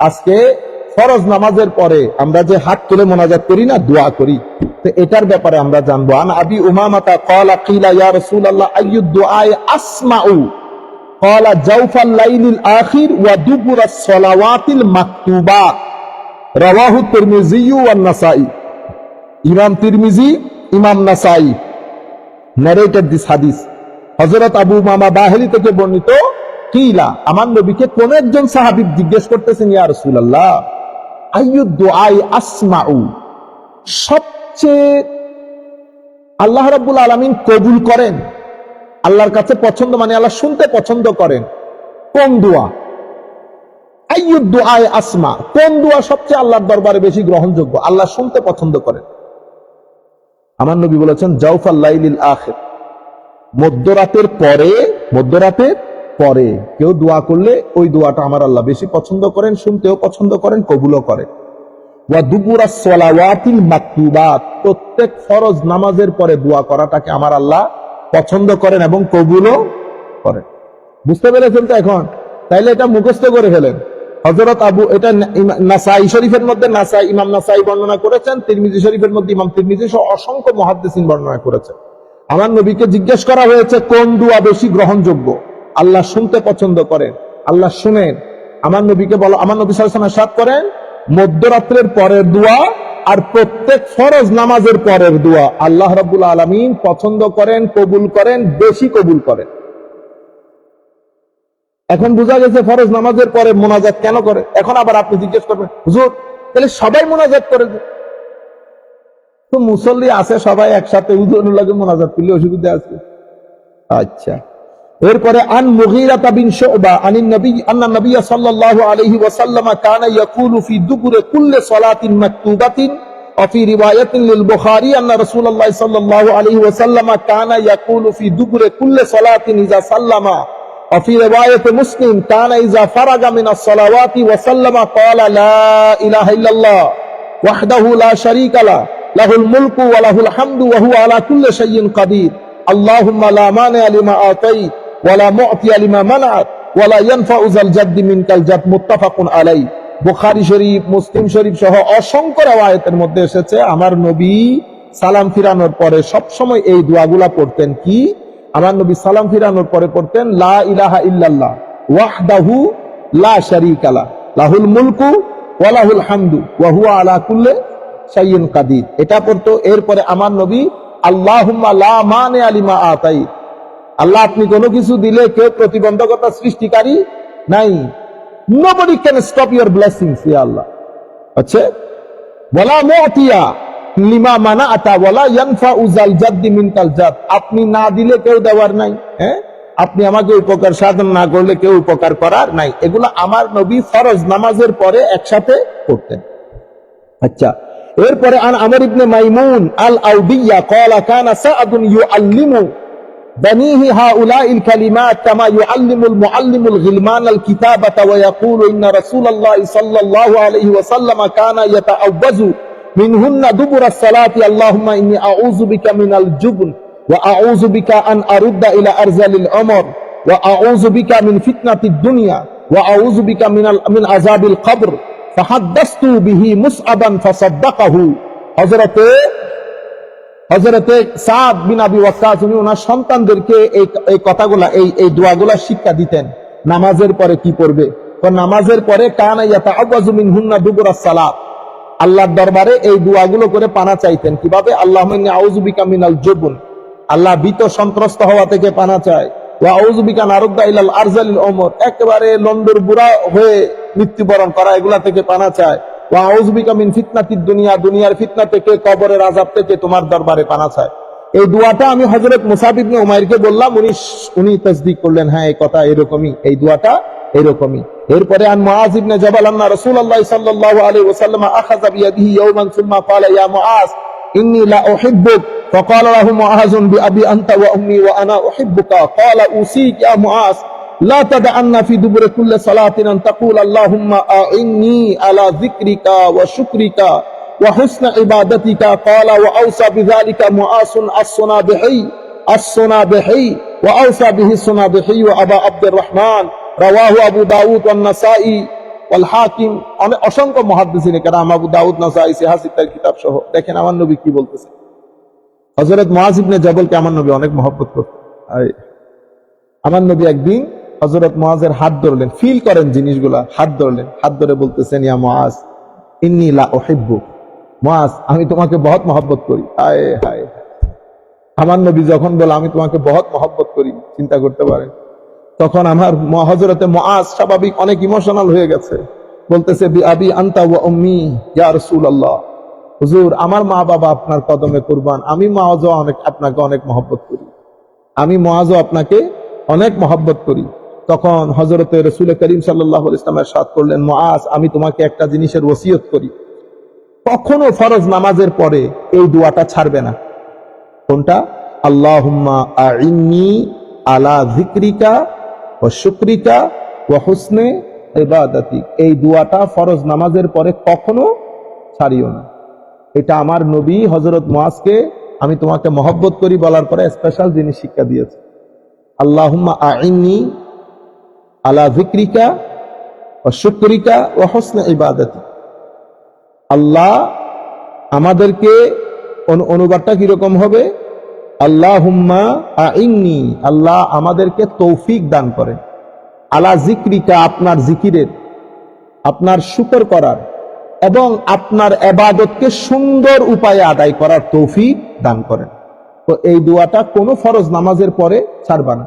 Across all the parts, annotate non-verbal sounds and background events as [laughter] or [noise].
আজকে ফরজ নামাজের পরে আমরা যে হাত তুলে মোনাজাত করি না, দোয়া করি। তো এটার ব্যাপারে আমরা জানব আবি উমামাতা ইমাম আবু মামা থেকে বর্ণিত কিলা, আমার নবীকে কোন একজন সাহাবী জিজ্ঞেস করতেছেন, ইয়া রাসূলুল্লাহ, আইয়ু আসমাউ? সবচেয়ে আল্লাহ রাব্বুল আলামিন কবুল করেন। আল্লাহর কাছে পছন্দ মানে আল্লাহ শুনতে পছন্দ করেন। কোন দোয়া? আইয়ু দুআই আসমা, কোন দোয়া সবচেয়ে আল্লাহর দরবারে বেশি গ্রহণযোগ্য? আল্লাহ শুনতে পছন্দ করেন। আমার নবী বলেছেন জাউফাল লাইলিল আখির। মধ্যরাতের পরে, মধ্যরাতের পরে কেউ দোয়া করলে ওই দোয়াটা আমার আল্লাহ বেশি পছন্দ করেন, শুনতেও পছন্দ করেন, কবুলও করেন। প্রত্যেক ফরজ নামাজের পরে দোয়া করাটাকে আমার আল্লাহ পছন্দ করেন এবং কবুলও করেন। বুঝতে পেরেছেন তো এখন? তাইলে এটা মুখস্থ করে ফেলেন। হজরত আবু, এটা নাসাই শরীফের মধ্যে নাসাই, ইমাম নাসাই বর্ণনা করেছেন, তিরমিজি শরীফের মধ্যে ইমাম তিরমিজি সহ অসংখ্য মহাদ্দেসিন বর্ণনা করেছেন। আমার নবীকে জিজ্ঞেস করা হয়েছে, কোন দোয়া বেশি গ্রহণযোগ্য? আল্লাহ শুনতে পছন্দ করেন। আল্লাহ শুনেন। আমার নবীকে বলো, আমার নবী সাল্লাল্লাহু সাত করেন, মধ্যরাত্রের পরের দোয়া আর প্রত্যেক ফরজ নামাজের পরের দোয়া। আল্লাহ রাব্বুল আলামিন পছন্দ করেন, কবুল করেন, বেশি কবুল করেন। এখন বোঝা গেছে ফরজ নামাজের পরে মোনাজাত কেন করে? এখন আবার আপনি জিজ্ঞেস করবেন, হুজুর, তাহলে সবাই মোনাজাত করে। তো মুসল্লি আছে সবাই একসাথে উজুর লাগে মোনাজাত করলে অসুবিধা আছে। আচ্ছা। এরপরে আন মুগীরা বিন শুবা আনিন নবী আন্না নবী সাল্লাল্লাহু আলাইহি ওয়াসাল্লাম কানা ইয়াকুলু ফি দুবুরে কুল্লি সালাতিন মাকতুবাতিন وفي رواية للبخاري أن رسول الله صلى الله عليه وسلم كان يقول في دبر كل صلاة إذا سلم وفي رواية مسلم كان إذا فرغ من الصلوات وسلم قال لا إله إلا الله وحده لا شريك له له الملك وله الحمد وهو على كل شيء قدير اللهم لا مانع لما آتيت ওয়ালা মানাত ওয়ালা জাদ্দি জাদ মুত্তাফাকুন আলাই বুখারী শরীফ, মুসলিম শরীফ সহ অসংখ্য মধ্যে এসেছে, আমার নবী সালাম ফিরানোর পরে সব সময় এই দোয়াগুলা পড়তেন কি? আমার নবী সালাম ফিরানোর পরে পড়তেন, লা ইলাহা ইল্লাল্লাহ, ওয়াহদাহু লা শারীকালা লাহুল মুলকু ওয়ালাহুল হামদু, ওয়া হুয়া আলা কুল্লি শাইইন কাদির। এটা পড়তো, এরপরে আমার নবী, আল্লাহুম্মা লা মানে আলিমা আতাই আল্লাহ, আপনি কোনো কিছু দিলে কেউ প্রতিবন্ধকতা সৃষ্টিকারী নাই। Nobody can stop your blessings ya Allah আচ্ছা? ওয়ালা মুতিয়া লিমা মানা আতা ওয়ালা ইয়ানফা উজাল জাদ্দি মিনকাল জাদ। আপনি না দিলে কেউ দেওয়ার নাই হ্যাঁ? আপনি আমাকে উপকার সাধন না করলে কেউ উপকার করার নাই। এগুলো আমার নবী ফরজ নামাজের পরে একসাথে করতেন আচ্ছা এরপরে আন আমর ইবনে মাইমুন আল আউদিয়া ক্বালা কানা সাআদুন ইউআল্লিমু بنيه هؤلاء الكلمات كما يعلم المعلم الغلمان الكتابة ويقول إن رسول الله صلى الله عليه وسلم كان يتعوذ منهن دبر الصلاة. اللهم إني أعوذ بك من الجبن وأعوذ بك أن أرد إلى أرزل العمر وأعوذ بك من فتنة الدنيا وأعوذ بك من من عذاب القبر. فحدثت به مصعبا فصدقه. حضرت হজরতে সাদ বিন আবি ওয়াক্কাস, উনি ওনার সন্তানদেরকে এই এই কথাগুলা, এই এই দোয়াগুলা শিক্ষা দিতেন। নামাজের পরে কি পড়বে নামাজের পরে মিনহুন্না দুবুরাস সালাত। আল্লাহর দরবারে এই দোয়াগুলো করে পানা চাইতেন। কীভাবে? আল্লাহুম্মা ইন্নী আউযু বিকা মিনাল জুবন। আল্লাহ ভীত সন্ত্রস্ত হওয়া থেকে পানা চায়। ওয়া আউযু বিকা নারুদ্দা ইলাল আরজালিল উমর। একেবারে লন্ডর বুড়া হয়ে মৃত্যুবরণ করা, এগুলা থেকে পানা চায়। ওয়া আউযু বিকা মিন ফিতনাতিদ দুনিয়া দুনিয়ার ফিতনা থেকে কবরের আযাব থেকে তোমার দরবারে পানা চায় এই দোয়াটা আমি হযরত মুসাব ইবনে উমাইরকে বললাম উনি উনি তাসদিক করলেন হ্যাঁ এই কথা এরকমই এই দোয়াটা এরকমই এরপরে আন মুআজ ইবনে জাবাল আন্না রাসূলুল্লাহ সাল্লাল্লাহু আলাইহি ওয়াসাল্লাম আখাযা বিয়াদিহি ইয়াওমান সুম্মা ক্বালা ইয়া মুআজ إني لا أحبك فقال له معاذ بأبي أنت وأمي وأنا أحبك قال أوصيك يا معاذ لا تدعن في دبر كل صلاة أن تقول اللهم أعني على ذكرك وشكرك وحسن عبادتك قال وأوصى بذلك معاذ الصنابحي الصنابحي وأوصى به الصنابحي وأبا عبد الرحمن رواه أبو داود والنسائي ওয়াল হাকিম অনেক অসংখ্য মহাদ্দিসিন কেরাম আবু দাউদ নাসাই সিহাস ইত্যাদি কিতাব সহ দেখেন আমার নবী কি বলতেছে হযরত মুআজ ইবনে জাবলকে আমার নবী অনেক মহব্বত করতেন আয়। আমার নবী একদিন হযরত মুআজের হাত ধরলেন ফিল করেন জিনিসগুলা, হাত ধরলেন। হাত ধরে বলতেছেন, ইয়া মুআজ, ইন্নী লা উহিব্বুক। মুআজ, আমি তোমাকে বহুত মহব্বত করি। হায় হায় আমার নবী যখন বলে, আমি তোমাকে বহুত মহব্বত করি, চিন্তা করতে পারেন। তখন আমার হজরতে মুআজ স্বাভাবিক অনেক ইমোশনাল হয়ে গেছে। বলতেছে, বি আবি আন্তা ওয়া উম্মি, ইয়া রাসূলুল্লাহ। হুজুর, আমার মা বাবা আপনার কদমে কুরবান। আমি মাওয়াজও অনেক আপনাকে অনেক মহব্বত করি। আমি মহাজও আপনাকে অনেক মহব্বত করি। তখন হজরতে রসুল করিম সাল্লাহ ইসলামের সাথ করলেন মহাজ আমি তোমাকে একটা জিনিসের ওসিয়ত করি। কখনো ফরজ নামাজের পরে এই দোয়াটা ছাড়বে না। কোনটা? আল্লাহুম্মা আইন্নি আলা ও শুক্রিকা ও এই দোয়াটা ফরজ নামাজের পরে কখনো ছাড়িও না। এটা আমার নবী হজরত মুআজকে আমি তোমাকে মহব্বত করি বলার পরে স্পেশাল জিনিস শিক্ষা দিয়েছে। আল্লাহুম্মা আইন্নি আলা জিক্রিকা ও শুক্রিকা ও হোসনে ইবাদতি। আল্লাহ আমাদেরকে অনুবাদটা কীরকম হবে? আল্লাহুম্মা আইন্নি, আল্লাহ আমাদেরকে তৌফিক দান করেন। আলা জিক্রিকা, আপনার জিকিরের, আপনার শুকর করার এবং আপনার এবাদতকে সুন্দর উপায়ে আদায় করার তৌফিক দান করেন। তো এই দোয়াটা কোনো ফরজ নামাজের পরে ছাড়বা না।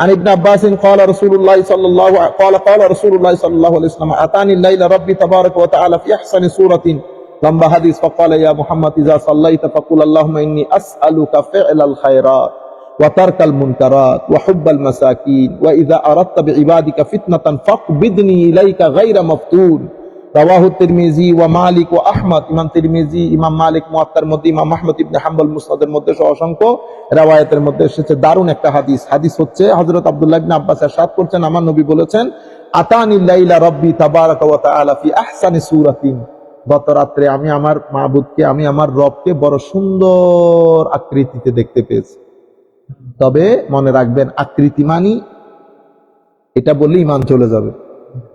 عن ابن عباس قال رسول الله صلى الله قال قال رسول الله صلى الله عليه وسلم اتاني الليل ربي تبارك وتعالى في أحسن سورة. لما حديث فقال يا محمد إذا صليت فقل اللهم إني أسألك فعل الخيرات وترك المنكرات وحب المساكين وإذا أردت بعبادك فتنة فاقبضني إليك غير مفتون. রাওয়াহু তিরমিজি ওয়া মালিক ওয়া আহমদ ইমাম তিরমিজি ইমাম মালিক মুয়াত্তার মধ্যে ইমাম আহমদ ইবনে হাম্বল মুসনাদের মধ্যে সহ অসংখ্য রাওয়ায়াতের মধ্যে এসেছে দারুণ একটা হাদিস হাদিস হচ্ছে হযরত আব্দুল্লাহ ইবনে আব্বাস ارشاد করছেন আমার নবী বলেছেন আতানিল লাইলা রাব্বি তাবারাকা ওয়া তাআলা ফি আহসানি সূরাতিন গত রাত্রে আমি আমার মাবুদকে আমি আমার রবকে বড় সুন্দর আকৃতিতে দেখতে পেয়েছি তবে মনে রাখবেন আকৃতি মানি এটা বললে ইমান চলে যাবে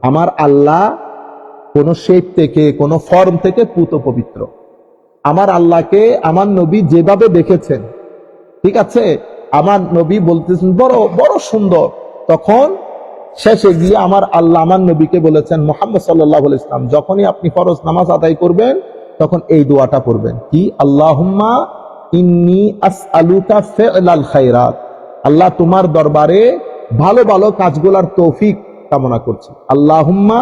আমার আল্লাহ কোন শেপ থেকে, কোন ফর্ম থেকে পুত পবিত্র। আমার আল্লাহকে, আমার নবী যেভাবে দেখেছেন, ঠিক আছে? আমার নবী বলতেছেন, বড় বড় সুন্দর। তখন শেষে গিয়ে আমার আল্লাহ, আমার নবীকে বলেছেন, মোহাম্মদ সাল্লাহ ইসলাম যখনই আপনি ফরজ নামাজ আদায় করবেন, তখন এই দোয়াটা পড়বেন কি? আল্লাহুম্মা ইন্নি আসআলুকা ফি'লাল খায়রাত। আল্লাহ তোমার দরবারে ভালো ভালো কাজগুলার তৌফিক কামনা করছি। আল্লাহুম্মা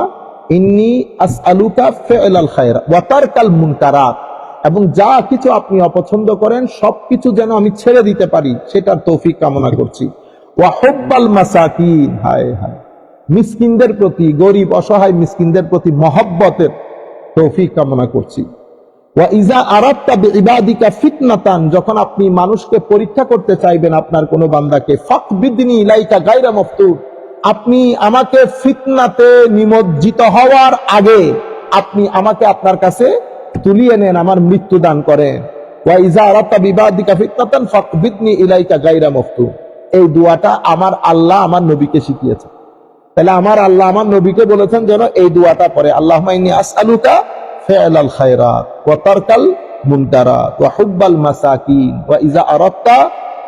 এবং যা কিছু আপনি অপছন্দ করেন, সবকিছু যেন আমি ছেড়ে দিতে পারি, সেটার তৌফিক কামনা করছি। হায় হায়। মিসকিনদের প্রতি, গরিব, অসহায় মিসকিনদের প্রতি মহব্বতের তৌফিক কামনা করছি। ওয়া ইজা যখন আপনি মানুষকে পরীক্ষা করতে চাইবেন আপনার কোনো বান্দাকে, ফাকবিদনি ইলাইকা গায়রা মফতুন আপনি আমাকে ফিতনাতে নিমজ্জিত হওয়ার আগে আপনি আমাকে আপনার কাছে তুলিয়ে নেন, আমার মৃত্যু দান করেন। এই দোয়াটা আমার আল্লাহ আমার নবীকে তাহলে আমার আল্লাহ আমার নবীকে বলেছেন যেন এই দোয়াটা আল্লাহ ফি'লাল ইজা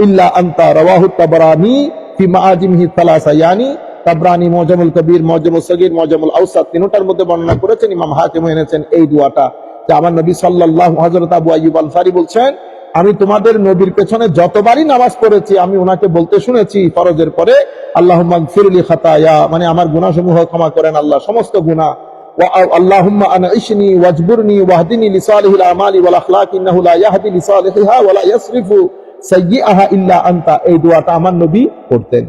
إلا أنت رواه الطبراني في معاجمه الثلاثة يعني তাবরানি মজমুল কবির মজমুল সগির মজমুল আউসাদ তিনটার মধ্যে বর্ণনা করেছেন ইমাম হাকিম এনেছেন এই দোয়াটা যে আমার নবী সাল্লাল্লাহু হযরত আবু আইয়ুব আনসারী বলছেন আমি তোমাদের নবীর পেছনে যতবারই নামাজ পড়েছি আমি ওনাকে বলতে শুনেছি ফরজের পরে আল্লাহুম্মা ফিরলি খাতায়া মানে আমার গুনাহসমূহ ক্ষমা করেন আল্লাহ সমস্ত গুনাহ اللهم انعشني واجبرني واهدني لصالح الاعمال والاخلاق انه لا يهدي لصالحها ولا يصرف সাইয়ি ইল্লা আন্তা, এই দোয়াটা আমার নবী করতেন।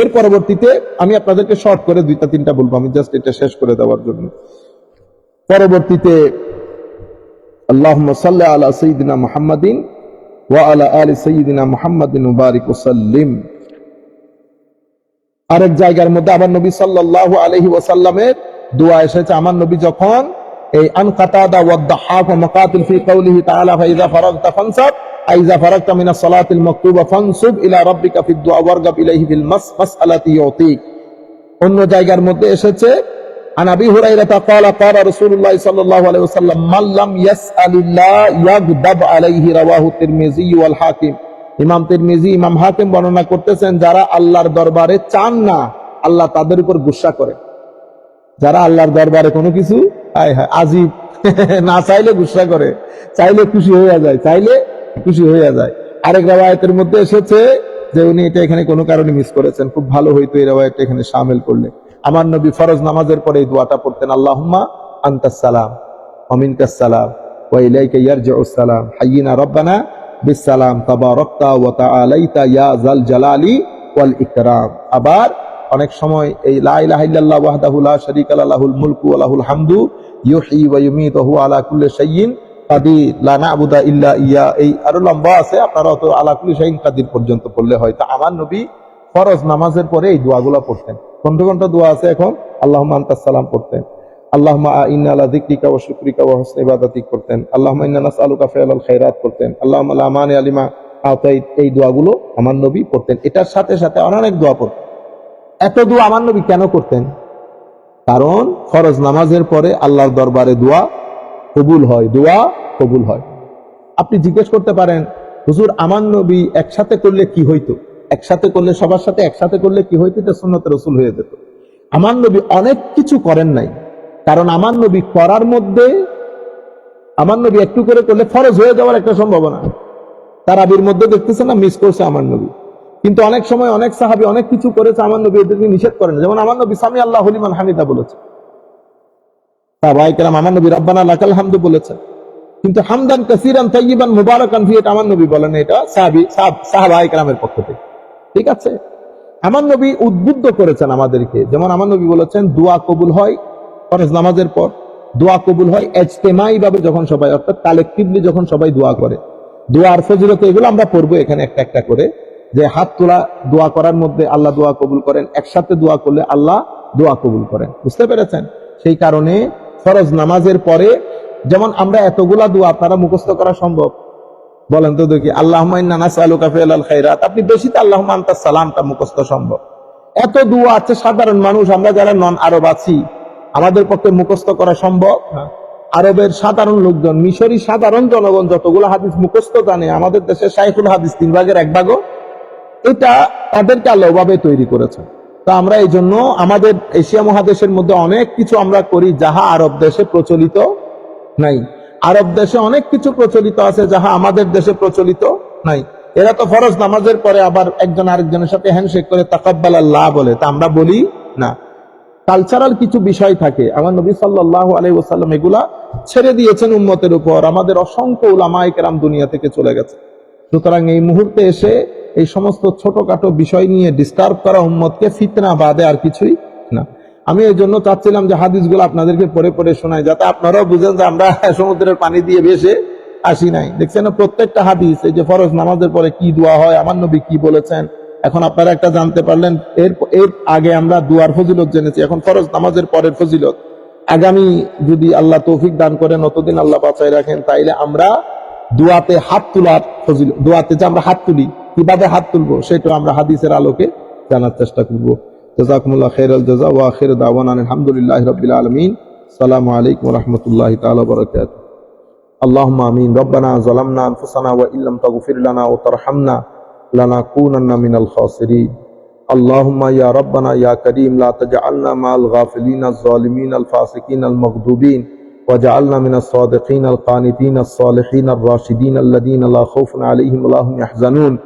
এর পরবর্তীতে আমি আপনাদেরকে শর্ট করে দুইটা তিনটা বলব, আমি জাস্ট এটা শেষ করে দেওয়ার জন্য। পরবর্তীতে আল্লাহ আলা সঈদিনা মোহাম্মদিন ওয়া আলা আলী সঈদিনা মোহাম্মদিন আরেক জায়গার মধ্যে আমার নবী সাল্লাহ আলহি ওসাল্লামের দোয়া এসেছে, আমার নবী যখন এই আনকাতাদা ওয়াদ্দা হাফ ফি কওলিহি তাআলা ফাইযা ফারাগতা ফানসাব আইযা ফারাগতা মিনাস সালাতিল মাকতুবা ফানসুব ইলা রাব্বিকা ফিদ দুআ ওয়ারগাব ইলাইহি বিল মাস মাসআলাতি ইউতিক অন্য জায়গার মধ্যে এসেছে عن ابي هريره قال قال رسول الله صلى الله عليه وسلم من لم يسال الله يغضب عليه رواه الترمذي والحاكم ইমাম তিরমিজি ইমাম হাকিম বর্ণনা করতেছেন যারা আল্লাহর দরবারে চান না আল্লাহ তাদের উপর গুসা করে যারা আল্লাহর দরবারে কোনো কিছু হায় হায় আজিব [laughs] না চাইলে গুসা করে চাইলে খুশি হয়ে যায় চাইলে খুশি হয়ে যায়। আরেক রাবায়তের মধ্যে এসেছে যে উনি এটা এখানে কোনো কারণে মিস করেছেন। খুব ভালো হইতো এই রাবায়তটা এখানে সামিল করলে। আমার নবী ফরজ নামাজের পরে এই দোয়াটা পড়তেন, আল্লাহুম্মা আন্তাস সালাম অমিনকাস সালাম ওয়া ইয়ারজিউস সালাম। হাইয়িনা রব্বানা বিসালাম তাবারাকতা ওয়া তাআলাইতা জাল জালালি ওয়াল ইকরাম। আবার অনেক সময় এই মুলকু কাদির লা না'বুদা ইল্লা ইয়া, এই আরও লম্বা আছে আপনারা তো আলা কুল্লি শাইইন কাদির পর্যন্ত পড়লে হয় তা আমার নবী ফরজ নামাজের পরে এই দোয়াগুলো পড়তেন। ঘণ্টা ঘণ্টা দোয়া আছে এখন? সালাম পড়তেন। এটার সাথে সাথে অনেক দোয়া পড়তেন। এত কেন করতেন? কারণ ফরজ নামাজের পরে আল্লাহর দরবারে দোয়া কবুল হয়। দোয়া কবুল হয়। আপনি জিজ্ঞেস করতে পারেন, হুজুর, আমার নবী একসাথে করলে কি হইতো? একসাথে করলে, সবার সাথে একসাথে করলে কি হইতো? এটা সুন্নত রসুল হয়ে যেত। আমার নবী অনেক কিছু করেন নাই, কারণ আমার নবী করার মধ্যে, আমার নবী একটু করে করলে ফরজ হয়ে যাওয়ার একটা সম্ভাবনা। তার আবির মধ্যে দেখতেছে না মিস করছে আমার নবী। কিন্তু অনেক সময় অনেক সাহাবি অনেক কিছু করেছে, আমার নবী এদেরকে নিষেধ করেন। যেমন আমার নবী সামি আল্লাহ হলিমান হামিদা বলেছে। তা ভাই কেরাম আমার নবী রব্বানা লাকাল হামদু বলেছে কিন্তু হামদান কাসিরান তাইয়িবান মুবারাকান ফি, এটা আমার নবী বলেন, এটা সাহাবি সাহাবাই কেরামের পক্ষ থেকে। ঠিক আছে? আমার নবী উদ্বুদ্ধ করেছেন আমাদেরকে। যেমন আমার নবী বলেছেন, দোয়া কবুল হয় ফরজ নামাজের পর। দোয়া কবুল হয় এজতেমাই ভাবে যখন সবাই, অর্থাৎ কালেকটিভলি যখন সবাই দোয়া করে। দোয়ার ফজিলত এগুলো আমরা পড়ব এখানে একটা একটা করে। যে হাত তোলা, দোয়া করার মধ্যে আল্লাহ দোয়া কবুল করেন, একসাথে দোয়া করলে আল্লাহ দোয়া কবুল করেন। বুঝতে পেরেছেন? সেই কারণে ফরজ নামাজের পরে যেমন আমরা এতগুলা দোয়া আপনারা মুখস্থ করা সম্ভব। বলেন তো দেখি আল্লাহ খাইরাত। আপনি বেশিতে আল্লাহ আন্তাস সালামটা মুখস্থ সম্ভব। এত দোয়া আছে সাধারণ মানুষ আমরা যারা নন আরব আছি আমাদের পক্ষে মুখস্থ করা সম্ভব। আরবের সাধারণ লোকজন মিশরি সাধারণ জনগণ যতগুলো হাদিস মুখস্থ জানে আমাদের দেশে সাইফুল হাদিস তিন ভাগের এক ভাগও এটা তাদেরকে আল্লাহ ওভাবে তৈরি করেছেন তা আমরা এই জন্য আমাদের এশিয়া মহাদেশের মধ্যে অনেক কিছু আমরা করি যাহা আরব দেশে প্রচলিত নাই। আরব দেশে অনেক কিছু প্রচলিত আছে যাহা আমাদের দেশে প্রচলিত নাই। এরা তো ফরজ নামাজের পরে আবার একজন আরেকজনের সাথে হ্যান্ডশেক করে তাকাব্বাল আল্লাহ বলে। তা আমরা বলি না। কালচারাল কিছু বিষয় থাকে। আমার নবী সাল্লাহ আলাই এগুলা ছেড়ে দিয়েছেন উম্মতের উপর। আমাদের অসংখ্য উলামাই কেরাম দুনিয়া থেকে চলে গেছে। সুতরাং এই মুহূর্তে এসে এই সমস্ত ছোটখাটো বিষয় নিয়ে ডিস্টার্ব করা উম্মতকে ফিতনা বাদে আর কিছুই না। আমি এই জন্য চাচ্ছিলাম যে হাদিসগুলো আপনাদেরকে পরে পরে শোনাই, যাতে আপনারাও বুঝেন যে আমরা [laughs] সমুদ্রের পানি দিয়ে ভেসে আসি নাই। দেখছেন প্রত্যেকটা হাদিস, এই যে ফরজ নামাজের পরে কি দোয়া হয়, আমার নবী কি বলেছেন? এখন আপনারা একটা জানতে পারলেন, এর এর আগে আমরা দুয়ার ফজিলত জেনেছি, এখন ফরজ নামাজের পরের ফজিলত। আগামী যদি আল্লাহ তৌফিক দান করেন, অতদিন আল্লাহ বাঁচাই রাখেন, তাইলে আমরা দুয়াতে হাত তোলার ফজিলত দোয়াতে যে আমরা হাত তুলি, কীভাবে হাত তুলবো সেটা আমরা হাদিসের আলোকে জানার চেষ্টা করব। جزاكم الله خير الجزاء وآخر دعوانا الحمد لله رب العالمين. السلام عليكم ورحمة الله تعالى وبركاته. اللهم آمين. ربنا ظلمنا أنفسنا وإن لم تغفر لنا وترحمنا لنكونن من الخاسرين. اللهم يا ربنا يا كريم لا تجعلنا مع الغافلين الظالمين الفاسقين المغضوبين وجعلنا من الصادقين القانتين الصالحين الراشدين الذين لا خوف عليهم ولا هم يحزنون.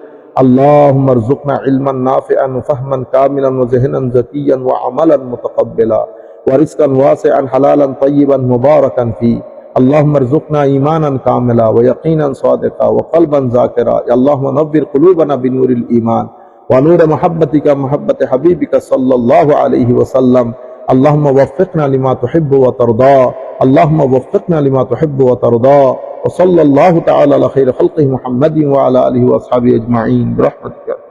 اللهم ارزقنا علما نافعا وفهما كاملا وذهنا زكيا وعملا متقبلا ورزقا واسعا حلالا طيبا مباركا فيه. اللهم ارزقنا إيمانا كاملا ويقينا صادقا وقلبا ذاكرا. اللهم نور قلوبنا بنور الإيمان ونور محبتك محبة حبيبك صلى الله عليه وسلم. اللهم وفقنا لما تحب وترضى. اللهم وفقنا لما تحب وترضى. وصلى الله تعالى على خير خلقه محمد وعلى آله وأصحابه أجمعين برحمتك.